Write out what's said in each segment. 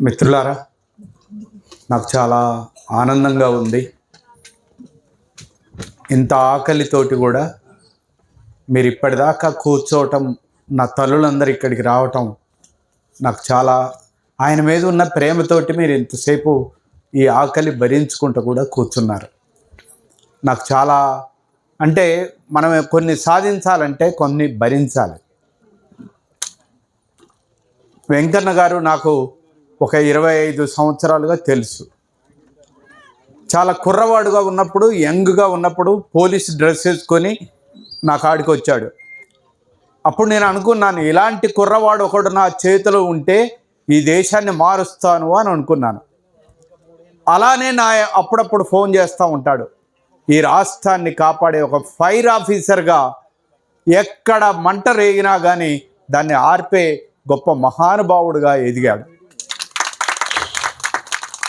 మిత్రులారా నాకు చాలా ఆనందంగా ఉంది. ఇంత ఆకలితోటి కూడా మీరు ఇప్పటిదాకా కూర్చోవటం నా తల్లులందరూ ఇక్కడికి రావటం నాకు చాలా ఆయన మీద ఉన్న ప్రేమతోటి మీరు ఇంతసేపు ఈ ఆకలి భరించుకుంటూ కూడా కూర్చున్నారు. నాకు చాలా అంటే మనం కొన్ని సాధించాలంటే కొన్ని భరించాలి. వెంకన్న గారు నాకు ఒక ఇరవై ఐదు సంవత్సరాలుగా తెలుసు. చాలా కుర్రవాడుగా ఉన్నప్పుడు యంగ్గా ఉన్నప్పుడు పోలీస్ డ్రెస్ వేసుకొని నా కాడికి వచ్చాడు. అప్పుడు నేను అనుకున్నాను ఇలాంటి కుర్రవాడు ఒకడు నా చేతిలో ఉంటే ఈ దేశాన్ని మారుస్తాను అని అనుకున్నాను. అలానే నా అప్పుడప్పుడు ఫోన్ చేస్తూ ఉంటాడు. ఈ రాష్ట్రాన్ని కాపాడే ఒక ఫైర్ ఆఫీసర్గా ఎక్కడ మంట రేగినా కానీ దాన్ని ఆర్పే గొప్ప మహానుభావుడుగా ఎదిగాడు.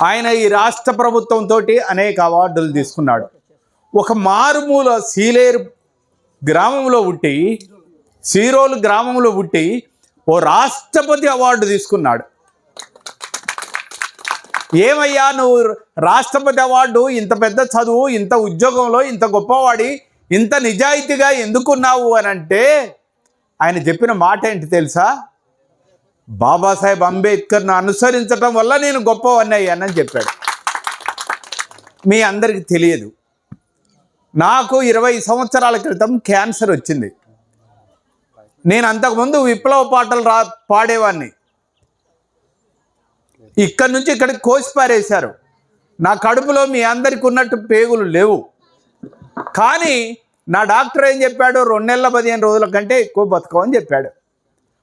ఆయన ఈ రాష్ట్ర ప్రభుత్వంతో అనేక అవార్డులు తీసుకున్నాడు. ఒక మారుమూల సీలేరు గ్రామంలో పుట్టి సీరోలు గ్రామంలో పుట్టి ఓ రాష్ట్రపతి అవార్డు తీసుకున్నాడు. ఏమయ్యా నువ్వు రాష్ట్రపతి అవార్డు ఇంత పెద్ద చదువు ఇంత ఉద్యోగంలో ఇంత గొప్పవాడి ఇంత నిజాయితీగా ఎందుకున్నావు అని అంటే ఆయన చెప్పిన మాట ఏంటి తెలుసా? బాబాసాహెబ్ అంబేద్కర్ను అనుసరించటం వల్ల నేను గొప్పవన్నీ అయ్యానని చెప్పాడు. మీ అందరికీ తెలియదు. నాకు ఇరవై సంవత్సరాల క్రితం క్యాన్సర్ వచ్చింది. నేను అంతకుముందు విప్లవ పాటలు రా పాడేవాడిని. ఇక్కడి నుంచి ఇక్కడికి కోసి పారేశారు. నా కడుపులో మీ అందరికి ఉన్నట్టు పేగులు లేవు. కానీ నా డాక్టర్ ఏం చెప్పాడు? రెండు నెలల పదిహేను రోజుల కంటే ఎక్కువ బతకమని చెప్పాడు.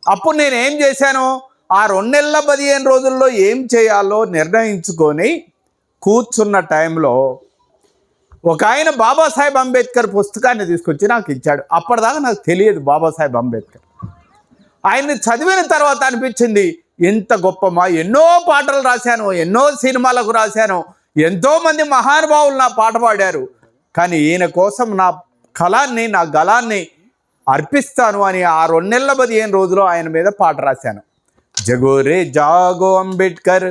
అప్పుడు నేను ఏం చేశాను? ఆ రెండు నెలల పదిహేను రోజుల్లో ఏం చేయాలో నిర్ణయించుకొని కూర్చున్న టైంలో ఒక ఆయన బాబాసాహెబ్ అంబేద్కర్ పుస్తకాన్ని తీసుకొచ్చి నాకు ఇచ్చాడు. అప్పటిదాకా నాకు తెలియదు బాబాసాహెబ్ అంబేద్కర్. ఆయన్ని చదివిన తర్వాత అనిపించింది ఇంత గొప్పమా? ఎన్నో పాటలు రాశాను ఎన్నో సినిమాలకు రాశాను ఎంతోమంది మహానుభావులు నా పాట పాడారు. కానీ ఈయన కోసం నా కళాన్ని నా గళాన్ని అర్పిస్తాను అని ఆ రెండు నెలల పదిహేను రోజులు ఆయన మీద పాట రాశాను. జగోరే జాగో అంబేద్కర్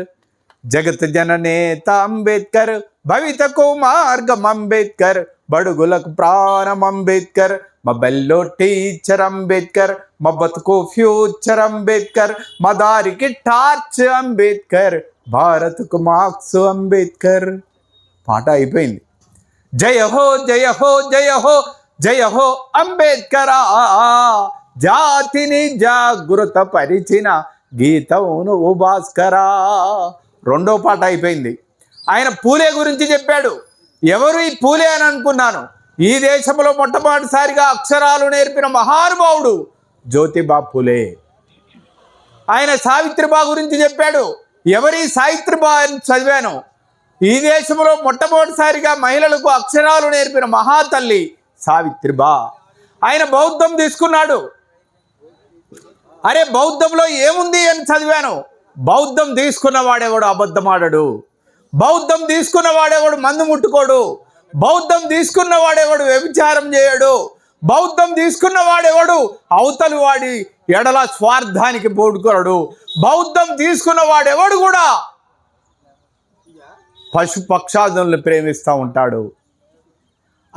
జగత్ జననేత అంబేద్కర్ భవితకు మార్గం అంబేద్కర్ బడుగులకు ప్రాణం అంబేద్కర్ మా బెల్లో టీచర్ అంబేద్కర్ మా బతుకు ఫ్యూచర్ అంబేద్కర్ మా దారికి టార్చ్ అంబేద్కర్ భారత్కు మార్క్స్ అంబేద్కర్ పాట అయిపోయింది. జయ హో జయ హో జయ హో జయ హో అంబేద్కరా జాతిని జాగృత పరిచిన గీతవును ఓ భాస్కరా. రెండో పాట అయిపోయింది. ఆయన పూలే గురించి చెప్పాడు. ఎవరు ఈ పూలే అని అనుకున్నాను. ఈ దేశంలో మొట్టమొదటిసారిగా అక్షరాలు నేర్పిన మహానుభావుడు జ్యోతిబా పూలే. ఆయన సావిత్రిబా గురించి చెప్పాడు. ఎవరి సావిత్రిబా అని చదివాను? ఈ దేశంలో మొట్టమొదటిసారిగా మహిళలకు అక్షరాలు నేర్పిన మహాతల్లి సావిత్రిబా. ఆయన బౌద్ధం తీసుకున్నాడు. అరే బౌద్ధంలో ఏముంది అని చదివాను. బౌద్ధం తీసుకున్న వాడేవాడు? అబద్ధమాడడు. బౌద్ధం తీసుకున్న వాడేవాడు? మందు ముట్టుకోడు. బౌద్ధం తీసుకున్న వాడేవాడు? వ్యభిచారం చేయడు. బౌద్ధం తీసుకున్న వాడేవాడు? అవతలి వాడి ఎడల స్వార్థానికి పోడుకోడు బౌద్ధం తీసుకున్నవాడెవడు కూడా? పశు పక్షాదులను ప్రేమిస్తూ ఉంటాడు.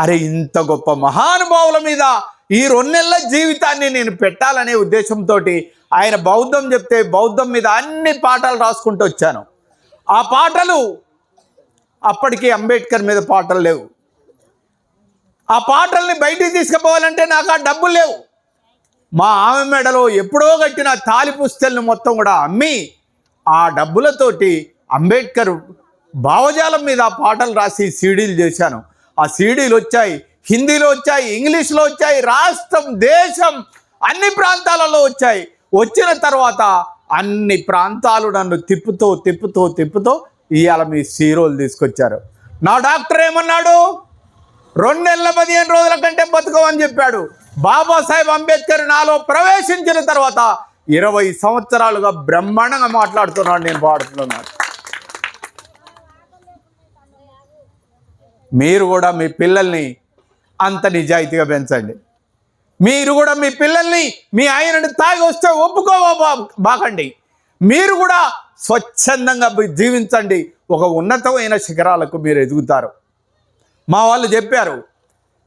అరే ఇంత గొప్ప మహానుభావుల మీద ఈ రెండు నెలల జీవితాన్ని నేను పెట్టాలనే ఉద్దేశంతో ఆయన బౌద్ధం చెప్తే బౌద్ధం మీద అన్ని పాటలు రాసుకుంటూ వచ్చాను. ఆ పాటలు అప్పటికి అంబేద్కర్ మీద పాటలు లేవు. ఆ పాటల్ని బయటికి తీసుకుపోవాలంటే నాకు ఆ డబ్బులు లేవు. మా ఆమె మెడలో ఎప్పుడో కట్టిన తాలి పుస్తల్ని మొత్తం కూడా అమ్మి ఆ డబ్బులతోటి అంబేద్కర్ భావజాలం మీద ఆ పాటలు రాసి సీడీలు చేశాను. ఆ సీడీలు వచ్చాయి హిందీలో వచ్చాయి ఇంగ్లీష్లో వచ్చాయి రాష్ట్రం దేశం అన్ని ప్రాంతాలలో వచ్చాయి. వచ్చిన తర్వాత అన్ని ప్రాంతాలు నన్ను తిప్పుతూ తిప్పుతూ తిప్పుతూ ఇవాళ మీ సీరోలు తీసుకొచ్చారు. నా డాక్టర్ ఏమన్నాడు? రెండు నెలల పదిహేను రోజుల కంటే బతుకమని చెప్పాడు. బాబాసాహెబ్ అంబేద్కర్ నాలో ప్రవేశించిన తర్వాత ఇరవై సంవత్సరాలుగా బ్రహ్మాండంగా మాట్లాడుతున్నాడు నేను పాడుతున్నాను. మీరు కూడా మీ పిల్లల్ని అంత నిజాయితీగా పెంచండి. మీరు కూడా మీ పిల్లల్ని మీ ఆయనను తాగి వస్తే ఒప్పుకోవా బాకండి. మీరు కూడా స్వచ్ఛందంగా జీవించండి. ఒక ఉన్నతమైన శిఖరాలకు మీరు ఎదుగుతారు. మా వాళ్ళు చెప్పారు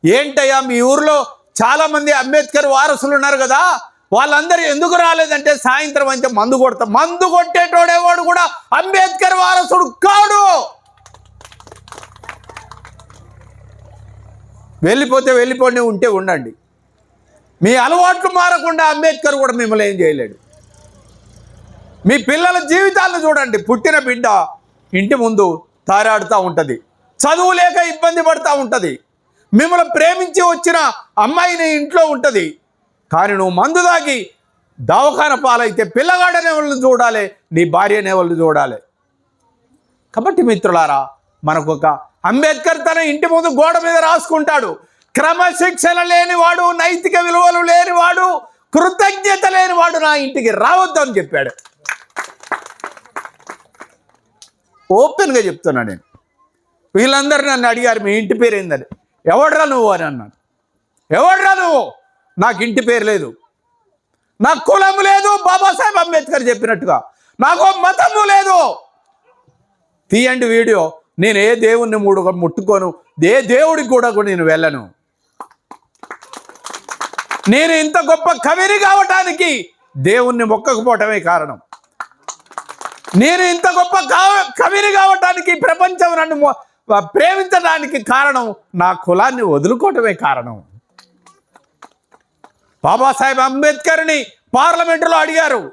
ఏంటయ్యా మీ ఊర్లో చాలామంది అంబేద్కర్ వారసులు ఉన్నారు కదా వాళ్ళందరూ ఎందుకు రాలేదంటే సాయంత్రం అయితే మందు కొడతా మందు కొట్టేటోడేవాడు కూడా అంబేద్కర్ వారసుడు కాడు. వెళ్ళిపోతే వెళ్ళిపోండి ఉంటే ఉండండి. మీ అలవాట్లు మారకుండా అంబేద్కర్ కూడా మిమ్మల్ని ఏం చేయలేడు. మీ పిల్లల జీవితాలను చూడండి. పుట్టిన బిడ్డ ఇంటి ముందు తారాడుతూ ఉంటుంది. చదువు లేక ఇబ్బంది పడుతూ ఉంటుంది. మిమ్మల్ని ప్రేమించి వచ్చిన అమ్మాయిని ఇంట్లో ఉంటుంది. కానీ నువ్వు మందు దాగి దవాఖాన పాలైతే పిల్లగాడనే వాళ్ళని చూడాలి నీ భార్యనే వాళ్ళని చూడాలి. కాబట్టి మిత్రులారా మనకు ఒక అంబేద్కర్ తన ఇంటి ముందు గోడ మీద రాసుకుంటాడు. క్రమశిక్షణ లేనివాడు నైతిక విలువలు లేనివాడు కృతజ్ఞత లేనివాడు నా ఇంటికి రావద్దు అని చెప్పాడు. ఓపెన్గా చెప్తున్నా నేను. వీళ్ళందరూ నన్ను అడిగారు మీ ఇంటి పేరు ఏందని? ఎవడ్రా నువ్వు? అని అన్నాను. ఎవడ్రా నువ్వు? నాకు ఇంటి పేరు లేదు. నాకు కులం లేదు బాబాసాహెబ్ అంబేద్కర్ చెప్పినట్టుగా. నాకు మతము లేదు. తీయండి వీడియో. నేను ఏ దేవుణ్ణి మూడు ముట్టుకోను ఏ దేవుడికి కూడా నేను వెళ్ళను. నేను ఇంత గొప్ప కవిని కావటానికి దేవుణ్ణి మొక్కకపోవటమే కారణం. నేను ఇంత గొప్ప కవిని కావటానికి ప్రపంచం నన్ను ప్రేమించడానికి కారణం నా కులాన్ని వదులుకోవటమే కారణం. బాబాసాహెబ్ అంబేద్కర్ని పార్లమెంటులో అడిగారు.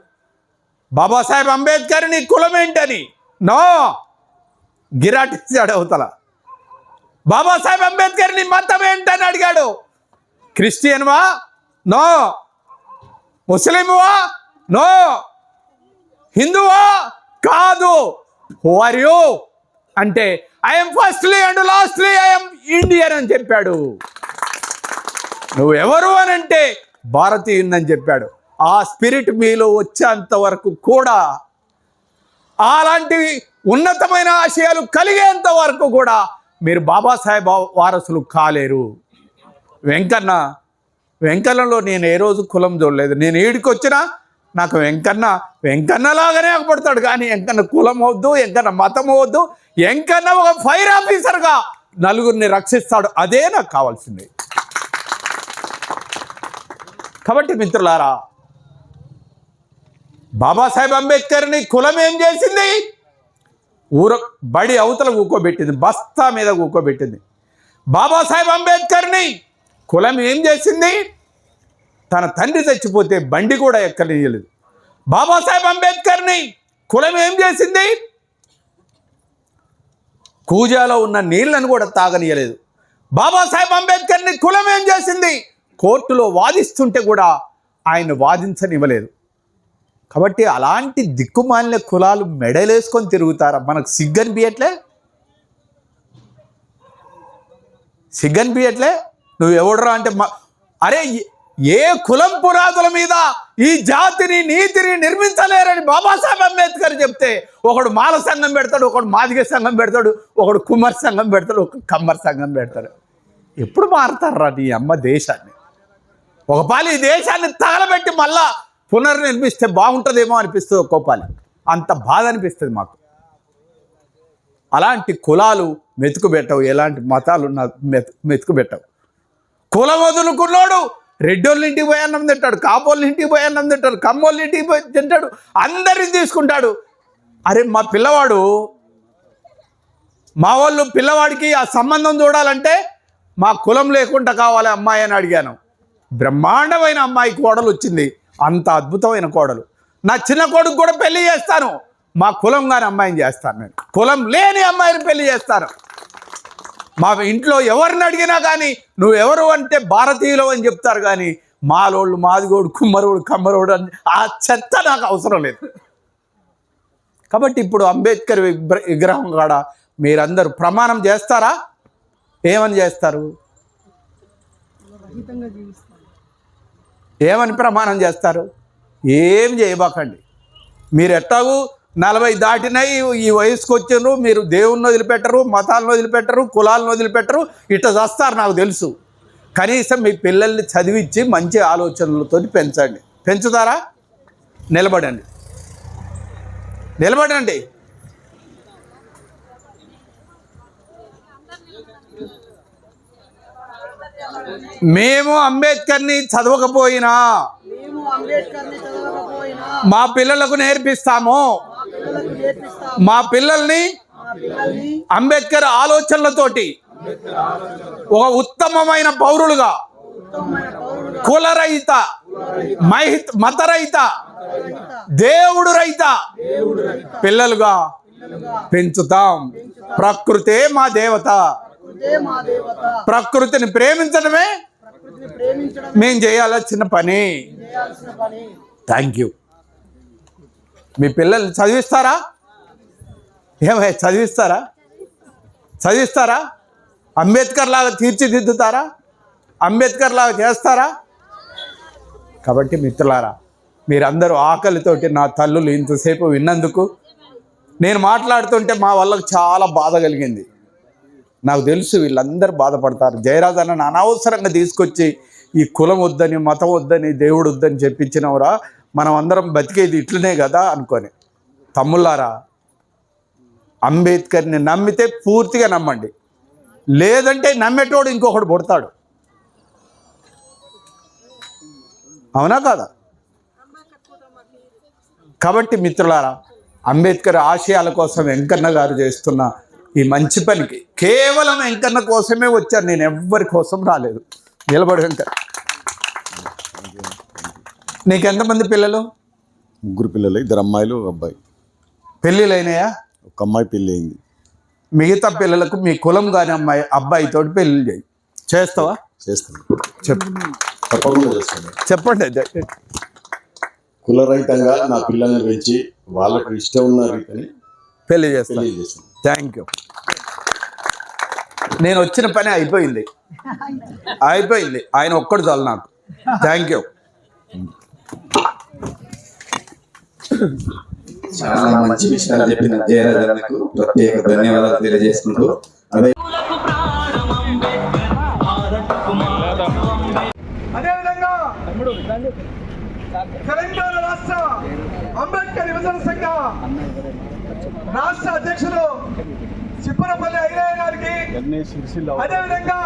బాబాసాహెబ్ అంబేద్కర్ని కులం ఏంటని నో! గిరాటిచ్చాడు అవతల. బాబాసాహెబ్ అంబేద్కర్ని మతం ఏంటని అడిగాడు. క్రిస్టియన్వా? నో. ముస్లింవా? నో. హిందువా? కాదు. హూ ఆర్ యూ అంటే I'm firstly and lastly I'm Indian అని చెప్పాడు. నువ్వు ఎవరు అని అంటే భారతీయుని చెప్పాడు. ఆ స్పిరిట్ మీలో వచ్చేంత వరకు కూడా అలాంటి ఉన్నతమైన ఆశయాలు కలిగేంత వరకు కూడా మీరు బాబాసాహెబ్ వారసులు కాలేరు. వెంకన్న వెంకన్నలో నేను ఏ రోజు కులం చూడలేదు. నేను ఈడికొచ్చినా నాకు వెంకన్న వెంకన్న లాగానే అగపడతాడు కానీ వెంకన్న కులం వద్దు వెంకన్న మతం వద్దు. వెంకన్న ఒక ఫైర్ ఆఫీసర్గా నలుగురిని రక్షిస్తాడు. అదే నాకు కావాల్సింది. కాబట్టి మిత్రులారా బాబాసాహెబ్ అంబేద్కర్ని కులం ఏం చేసింది? ఊర బడి అవతల కూకోబెట్టింది బస్తా మీద కూకోబెట్టింది. బాబాసాహెబ్ అంబేద్కర్ని కులం ఏం చేసింది? తన తండ్రి చచ్చిపోతే బండి కూడా ఎక్కలేయలేదు బాబాసాహెబ్ అంబేద్కర్ని కులం ఏం చేసింది? కూజాలో ఉన్న నీళ్ళను కూడా తాగనీయలేదు బాబాసాహెబ్ అంబేద్కర్ని కులం ఏం చేసింది? కోర్టులో వాదిస్తుంటే కూడా ఆయన వాదించనివ్వలేదు. కాబట్టి అలాంటి దిక్కుమాలిన కులాలు మెడలేసుకొని తిరుగుతారా? మనకు సిగ్గని సిగ్గనిపించట్లే సిగ్గని నువ్వు ఎవడరా అంటే అరే ఏ- కులం పురాతుల మీద ఈ జాతిని నీతిని నిర్మించలేరని బాబాసాహెబ్ అంబేద్కర్ చెప్తే ఒకడు మాల సంఘం పెడతాడు ఒకడు మాదిగ సంఘం పెడతాడు ఒకడు కుమ్మర్ సంఘం పెడతాడు ఒక కమ్మర్ సంఘం పెడతాడు. ఎప్పుడు మారుతారా నీ అమ్మ దేశాన్ని? ఒకపాలి ఈ దేశాన్ని తగలబెట్టి మళ్ళా పునర్నిర్మిస్తే బాగుంటుందేమో అనిపిస్తుంది ఒక్కోపాలి అంత బాధ అనిపిస్తుంది మాకు. అలాంటి కులాలు మెతుకు పెట్టవు ఎలాంటి మతాలు నా మెతు మెతుకు పెట్టవు కులం వదులుకున్నాడు రెడ్డోళ్ళ ఇంటికి పోయి అన్నం తింటాడు కాపోళ్ళ ఇంటికి పోయి అన్నం తింటాడు కమ్మోళ్ళ ఇంటికి పోయి తింటాడు అందరిని తీసుకుంటాడు. అరే మా పిల్లవాడు మా వాళ్ళు పిల్లవాడికి ఆ సంబంధం చూడాలంటే మా కులం లేకుండా కావాలి అమ్మాయి అని అడిగాను. బ్రహ్మాండమైన అమ్మాయి కోడలు వచ్చింది అంత అద్భుతమైన కోడలు. నా చిన్న కొడుకు కూడా పెళ్ళి చేస్తాను. మా కులం కాని అమ్మాయిని చేస్తాను నేను. కులం లేని అమ్మాయిని పెళ్ళి చేస్తాను. మా ఇంట్లో ఎవరిని అడిగినా కానీ నువ్వు ఎవరు అంటే భారతీయులు అని చెప్తారు కానీ మాలోళ్ళు మాదిగోడు కుమ్మరోడు కమ్మరోడు అని ఆ చెత్త నాకు అవసరం లేదు. కాబట్టి ఇప్పుడు అంబేద్కర్ విగ్రహం కాడ మీరందరూ ప్రమాణం చేస్తారా? ఏమని చేస్తారు? ఏమని ప్రమాణం చేస్తారు? ఏం చేయబాకండి. మీరు ఎట్టాగు నలభై దాటినాయి ఈ వయసుకు వచ్చిండ్రు మీరు దేవుణ్ణి వదిలిపెట్టరు మతాలను వదిలిపెట్టరు కులాలను వదిలిపెట్టరు ఇట్లా చేస్తారు నాకు తెలుసు. కనీసం మీ పిల్లల్ని చదివించి మంచి ఆలోచనలతో పెంచండి. పెంచుతారా? నిలబడండి. నిలబడండి. మేము అంబేద్కర్ని చదవకపోయినా మా పిల్లలకు నేర్పిస్తాము. మా పిల్లల్ని అంబేద్కర్ ఆలోచనలతోటి ఒక ఉత్తమమైన పౌరులుగా కులరహిత మహిత్ మతరహిత రహిత దేవుడు రహిత పిల్లలుగా పెంచుతాం. ప్రకృతే మా దేవత. ప్రకృతిని ప్రేమించడమే ప్రకృతిని ప్రేమించడం మేం చేయాల్సిన పని. థ్యాంక్ యూ మీ పిల్లల్ని చదివిస్తారా? ఏమయ్య చదివిస్తారా? చదివిస్తారా? అంబేద్కర్ లాగా తీర్చిదిద్దుతారా? అంబేద్కర్ లాగా చేస్తారా? కాబట్టి మిత్రులారా మీరందరూ ఆకలితోటి నా తల్లులు ఇంతసేపు విన్నందుకు నేను మాట్లాడుతుంటే మా వాళ్ళకు చాలా బాధ కలిగింది. నాకు తెలుసు వీళ్ళందరూ బాధపడతారు. జయరాజ్ అనవసరంగా తీసుకొచ్చి ఈ కులం వద్దని మతం వద్దని దేవుడు వద్దని చెప్పించినవరా? మనం అందరం బతికేది ఇట్లనే కదా అనుకొని. తమ్ముళ్ళారా అంబేద్కర్ని నమ్మితే పూర్తిగా నమ్మండి. లేదంటే నమ్మేటోడు ఇంకొకడు పుడతాడు. అవునా కాదా? కాబట్టి మిత్రులారా అంబేద్కర్ ఆశయాల కోసం వెంకన్న గారు చేస్తున్న ఈ మంచి పనికి. కేవలం వెంకన్న కోసమే వచ్చాను. నేను ఎవ్వరి కోసం రాలేదు. నిలబడి వెంకన్న. నీకు ఎంతమంది పిల్లలు? ముగ్గురు పిల్లలు ఇద్దరు అమ్మాయిలు ఒక అబ్బాయి. పెళ్ళిళ్ళైనాయా? ఒక అమ్మాయి పెళ్ళి అయింది మిగతా పిల్లలకు మీ కులం కాని అమ్మాయి అబ్బాయితో పెళ్ళి చేయి. చేస్తావా? చేస్తాను. చెప్పు. తప్పకుండా చేస్తాను. చెప్పండి. కులరహితంగా నా పిల్లల్ని పెంచి వాళ్ళకు ఇష్టం ఉన్న రీతిని పెళ్ళి చేస్తా పెళ్ళి చేస్తాను. థ్యాంక్ యూ నేను వచ్చిన పని అయిపోయింది. అయిపోయింది. ఆయన ఒక్కడు చాలు నాకు. థ్యాంక్ యూ చాలా మంచి విషయాలు చెప్పిన జయరాజన్నకు ప్రత్యేక ధన్యవాదాలు తెలియజేసుకుంటూ అదే అదేవిధంగా తెలంగాణ రాష్ట్ర అంబేద్కర్ యువజన సంఘ రాష్ట్ర అధ్యక్షులు చిప్పరపల్లి ఐరయ్య గారికి అదేవిధంగా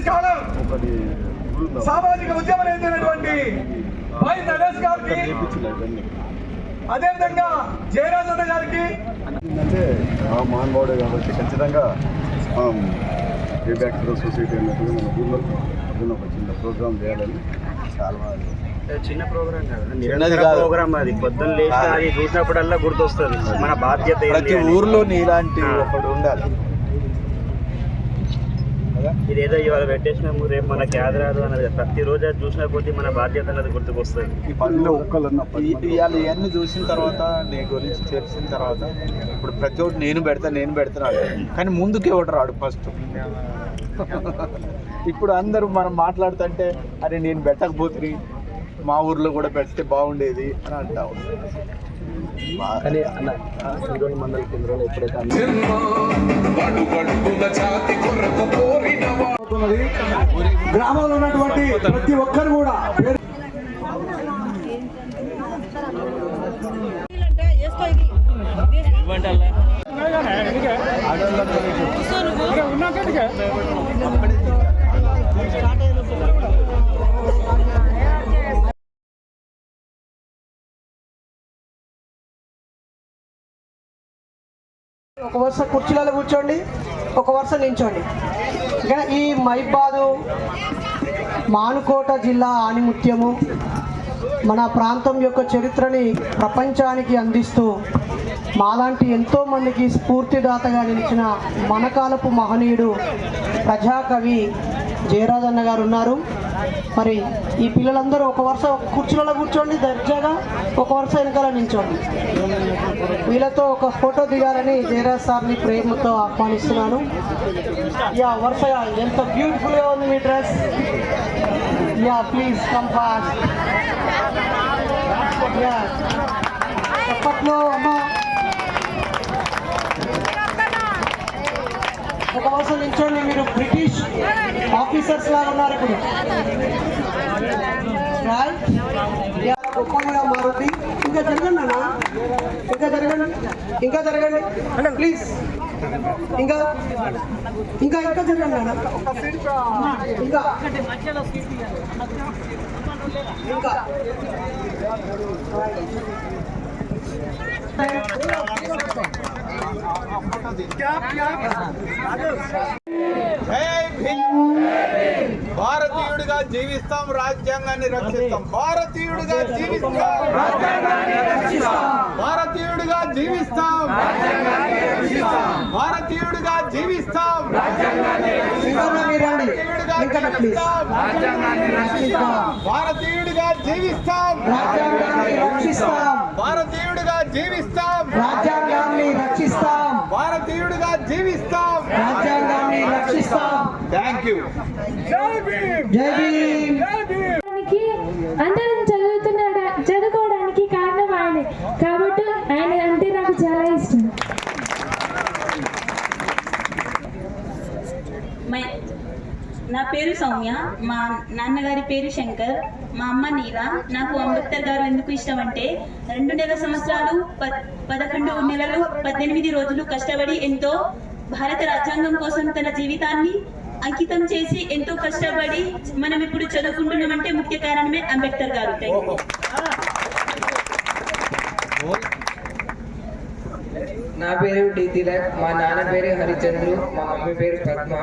స్కాలర్ సామాజిక ఉద్యమ నేతైనటువంటి వై నరేష్ గారికి అదేవిధంగా జయరాజన్న గారికి అంటే ఆ మహానుభావుడే కాబట్టి ఖచ్చితంగా ఏ బ్యాక్ సొసైటీ అన్నట్టుగా మన ఊళ్ళో పొద్దున్న ఒక చిన్న ప్రోగ్రామ్ చేయాలని చాలా చిన్న ప్రోగ్రామ్ కాదు. నిరంతర ప్రోగ్రామ్ అది. పొద్దున్న లేచి అది చూసినప్పుడల్లా గుర్తొస్తుంది. మన బాధ్యత ఏంటి ప్రతి. ఊర్లో నీలాంటి ఒకడు ఉండాలి. ఇదేదో ఇవాళ పెట్టేసినాము రేపు మనకి ఆదరాదు అన్నది. ప్రతి రోజు అది చూసిన కొద్దీ మన బాధ్యత అన్నది గుర్తుకొస్తుంది. ఈ పనిలో ఈ- ఇవాళ ఇవన్నీ చూసిన తర్వాత నీ గురించి తెలిసిన తర్వాత ఇప్పుడు ప్రతి ఒక్కటి నేను పెడతా నేను పెడతాను కానీ ముందుకే ఒకటి రాడు ఫస్ట్? ఇప్పుడు అందరూ మనం మాట్లాడుతుంటే అరే నేను పెట్టకపోతుంది మా ఊర్లో కూడా పెడితే బాగుండేది అని అంటా గ్రామంలో ఉన్నటువంటి ప్రతి ఒక్కరు కూడా పేరు ఒక వరుస కుర్చీలలో కూర్చోండి ఒక వరుస నించోండి. ఇంకా ఈ మైబాదు మానుకోట జిల్లా ఆణిముత్యము మన ప్రాంతం యొక్క చరిత్రని ప్రపంచానికి అందిస్తూ మాలాంటి ఎంతోమందికి స్ఫూర్తిదాతగా నిలిచిన మనకాలపు మహనీయుడు ప్రజాకవి జయరాజన్న గారు ఉన్నారు. మరి ఈ పిల్లలందరూ ఒక వరుస కుర్చీలలో కూర్చోండి దర్జాగా ఒక వరుస వెనకాల నించోండి వీళ్ళతో ఒక ఫోటో దిగాలని జయరాజ్ సార్ని ప్రేమతో ఆహ్వానిస్తున్నాను. యా వరుసగా ఎంత బ్యూటిఫుల్గా ఉంది మీ dress. Yeah please come fast yeah అప్పట్లో అమ్మా. ఒక వరుస నించోండి ఆఫీసర్స్ లాగా ఉన్నారు ఇప్పుడు. గొప్పగా మారుతి ఇంకా జరగండి అన్న? ఇంకా జరగండి? ఇంకా జరగండి? అంటే ప్లీజ్ ఇంకా? ఇంకా ఇంకా జరగండి అన్న? ఇంకా? ఇంకా? జై భీమ్. భారతీయుడిగా జీవిస్తాం. రాజ్యాంగాన్ని రక్షిస్తాం. భారతీయుడిగా జీవిస్తాం. భారతీయుడిగా జీవిస్తాం. భారతీయుడిగా జీవిస్తాం. భారతీయుడిగా జీవిస్తాం. భారతీయుడిగా జీవిస్తాం. రాజ్యాంగాన్ని రక్షిస్తాం. భారతీయుడిగా జీవిస్తాం. రాజ్యాంగాన్ని రక్షిస్తాం. థ్యాంక్ యూ జై భీమ్. అందరం చదువుతున్నాడు చదువుకోవడానికి కారణం ఆయనే కాబట్టి ఆయన అంటే నాకు చాలా ఇష్టం మై నా పేరు సౌమ్య. మా నాన్నగారి పేరు శంకర్. మా అమ్మ నీల. నాకు అంబేద్కర్ గారు ఎందుకు ఇష్టం అంటే రెండు నెలల సంవత్సరాలు పదకొండు నెలలు పద్దెనిమిది రోజులు కష్టపడి ఎంతో భారత రాజ్యాంగం కోసం తన జీవితాన్ని అంకితం చేసి ఎంతో కష్టపడి మనం ఇప్పుడు చదువుకుంటున్నామంటే ముఖ్య కారణమే అంబేద్కర్ గారు. నా పేరు డి తిలక్. మా నాన్న పేరు హరిచంద్రు. మా మమ్మీ పేరు పద్మ.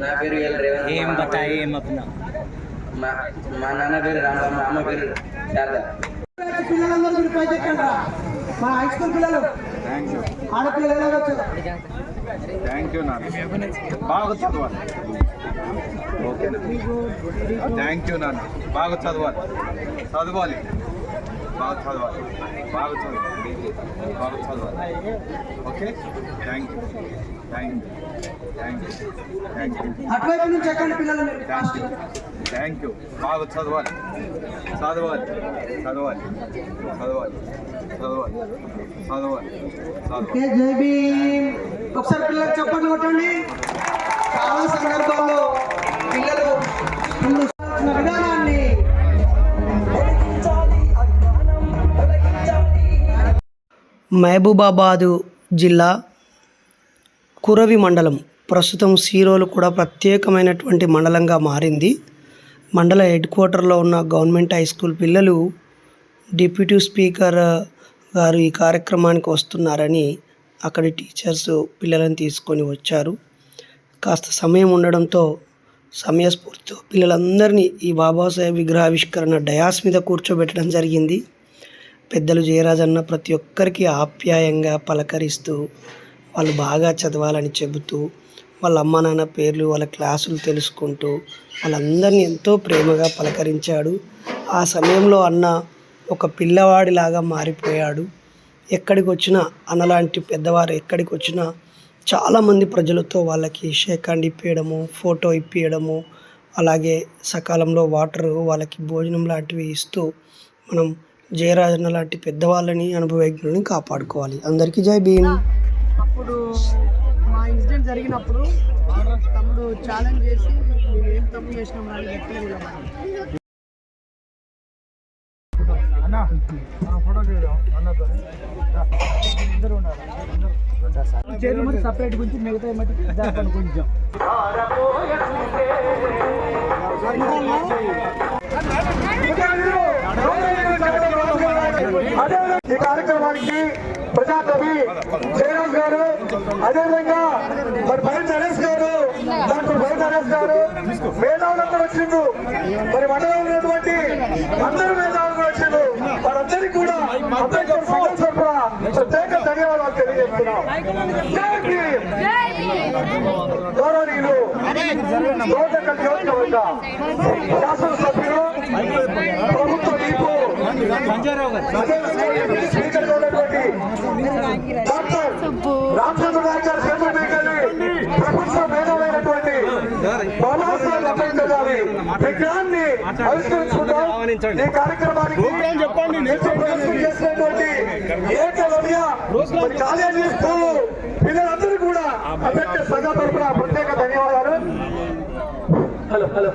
నా పేరు ఎల్ రేవంత్ ఏం బతాయి మా నాన్న పేరు రామ మా అమ్మ పేరు శారద. పిల్లలందరూ మీరు పైకి ఎక్కండి రా. మా హై స్కూల్ పిల్లలు ఆడపిల్లలు థ్యాంక్ యూ నాన్న. బాగా చదవాలి ఓకే థ్యాంక్ యూ నాన్న. బాగా చదవాలి. చదవాలి. బాగా చదవాలి. బాగా చదవాలి బాగా చదవాలి okay thank you thank you thank you thank you అటువైపు నుంచి ఎక్కండి పిల్లలు థ్యాంక్ యూ థ్యాంక్ యూ బాగా చదవాలి చదవాలి చదవాలి చదవాలి చదవాలి చదవాలి చదవాలి ఒకసారి పిల్లలకు చెప్పండి కొట్టండి చాలా సందర్భాల్లో పిల్లలు మహబూబాబాదు జిల్లా కురవి మండలం. ప్రస్తుతం సీరోలు కూడా ప్రత్యేకమైనటువంటి మండలంగా మారింది. మండల హెడ్ క్వార్టర్లో ఉన్న గవర్నమెంట్ హై స్కూల్ పిల్లలు డిప్యూటీ స్పీకర్ గారు ఈ కార్యక్రమానికి వస్తున్నారని అక్కడి టీచర్స్ పిల్లలను తీసుకొని వచ్చారు. కాస్త సమయం ఉండడంతో సమయస్ఫూర్తితో పిల్లలందరినీ ఈ బాబాసాహెబ్ విగ్రహావిష్కరణ డయాస్ మీద కూర్చోబెట్టడం జరిగింది. పెద్దలు జయరాజన్న ప్రతి ఒక్కరికి ఆప్యాయంగా పలకరిస్తూ వాళ్ళు బాగా చదవాలని చెబుతూ వాళ్ళ అమ్మ నాన్న పేర్లు వాళ్ళ క్లాసులు తెలుసుకుంటూ వాళ్ళందరినీ ఎంతో ప్రేమగా పలకరించాడు. ఆ సమయంలో అన్న ఒక పిల్లవాడిలాగా మారిపోయాడు. ఎక్కడికి వచ్చినా అన్నలాంటి పెద్దవారు ఎక్కడికి వచ్చినా చాలామంది ప్రజలతో వాళ్ళకి షేక్ హ్యాండ్ ఇప్పించడము ఫోటో ఇప్పించడము అలాగే సకాలంలో వాటరు వాళ్ళకి భోజనం లాంటివి ఇస్తూ మనం జయరాజన్న లాంటి పెద్దవాళ్ళని అనుభవజ్ఞులని కాపాడుకోవాలి. అందరికీ జై భీమ్. అప్పుడు మా ఇన్సిడెంట్ జరిగినప్పుడు తమ్ముడు ఛాలెంజ్ చేసి ఏం తప్పు చేసినాం అని గట్టిగా నిలబడ్డాడు. చేతులు మరి సపరేట్ గురించి మిగతా దాని కొంచెం ఈ కార్యక్రమానికి ప్రజాకవి జయరాజ్ గారు అదేవిధంగా మరి భరత్ నరేష్ గారు డాక్టర్ భరత్ నరేష్ గారు మేధావులందరూ వచ్చిండ్రు మరి మండలంలో ఉన్నటువంటి అందరూ మేధావులు కూడా వచ్చిండ్రు వారందరికీ కూడా అంబేద్కర్ సంఘం తరఫున ప్రత్యేక ధన్యవాదాలు తెలియజేస్తున్నాం. గౌరవనీయులు శాసనసభ్యులు ప్రభుత్వ ఆవిష్కరించుకుంటాం ఈ కార్యక్రమానికి చెప్పండి చేసినటువంటి ఏకలవ్య కాలేజీ స్కూల్ పిల్లలందరూ కూడా అంబేద్కర్ సంఘ తరఫున ప్రత్యేక ధన్యవాదాలు హలో హలో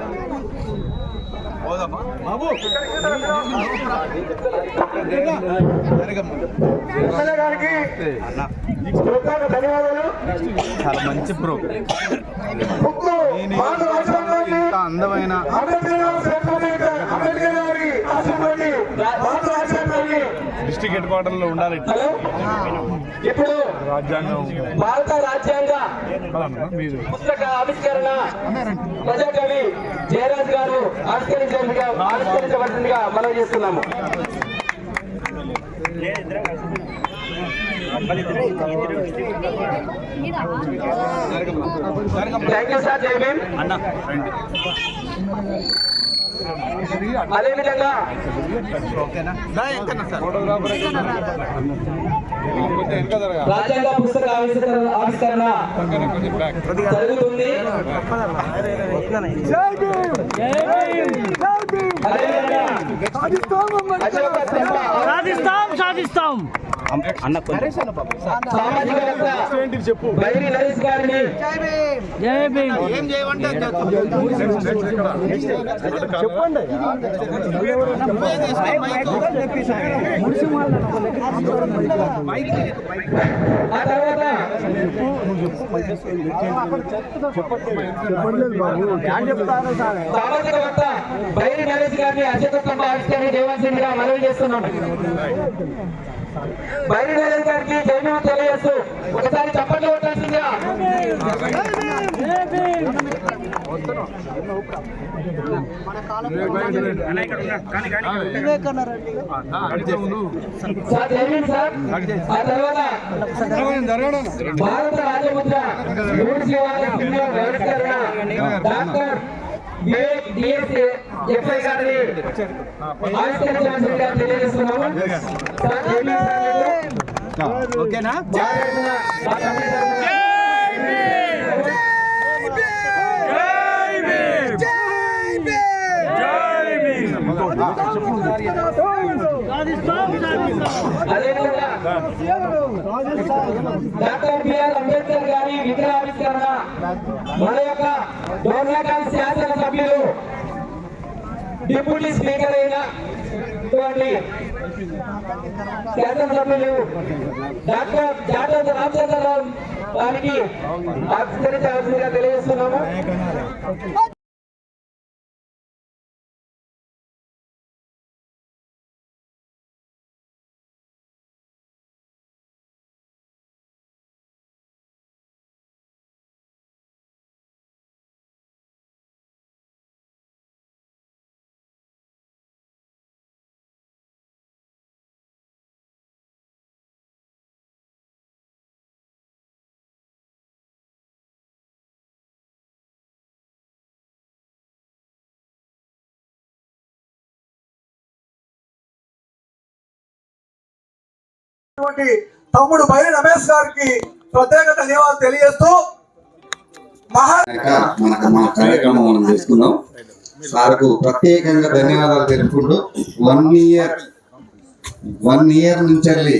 చాలా మంచి రాజ్యాంగాన్ని ఇంత అందమైన డిస్ట్రిక్ట్ హెడ్ క్వార్టర్లో ఉండాలి ఇప్పుడు రాజ్యాంగం. భారత రాజ్యాంగ పుస్తక ఆవిష్కరణ ప్రజాకవి జయరాజ్ గారు ఆవిష్కరించాల్సిందిగా ఆవిష్కరించవలసిందిగా మనం చేస్తున్నాము. థ్యాంక్ యూ సార్ జై భీమ్. అన్న రండి. అదేవిధంగా రాజ్యాంగ పుస్తక ఆవిష్కరణ జరుగుతుంది. అశోక స్తంభ అన్న సామాజికవేత్త బైరి నరేష్ గారిని. ఏం చేయమంటే అది చేస్తాం. చెప్పండి. ఆ తర్వాత సామాజికవేత్త బైరి నరేష్ గారిని అశోక స్తంభ ఆవిష్కరణ చేయవలసిందిగా మనవి చేస్తున్నాం. బైరి నరేష్ గారికి జైలు తెలియజేస్తూ ఒకసారి చప్పట్లు కొట్టాల్సిందిగా. భారత రాజముద్ర డాక్టర్ వివేక్ డిఎస్ ఎఫ్ఐ గారిని ఆవిష్కరించవలసిందిగా తెలియజేస్తున్నాము సార్ జైలు సార్ ఓకేనా అదేవిధంగా డాక్టర్ బిఆర్ అంబేద్కర్ గారి విగ్రహావిష్కరణ. మన యొక్క డోర్నకల్ శాసనసభ్యులు డిప్యూటీ స్పీకర్ అయిన శాసనసభ్యులు డాక్టర్ జాటవ రామచంద్రరావు వారికి ఆవిష్కరించవలసిందిగా తెలియజేస్తున్నాము. తమ్ముడు బైరి రమేష్ గారికి ప్రత్యేక ధన్యవాదాలు తెలియజేస్తూ మహా మన కార్యక్రమం మనం చేసుకున్నాం సార్కు ప్రత్యేకంగా ధన్యవాదాలు తెలుపుకుంటూ వన్ ఇయర్ వన్ ఇయర్ నుంచి వెళ్ళి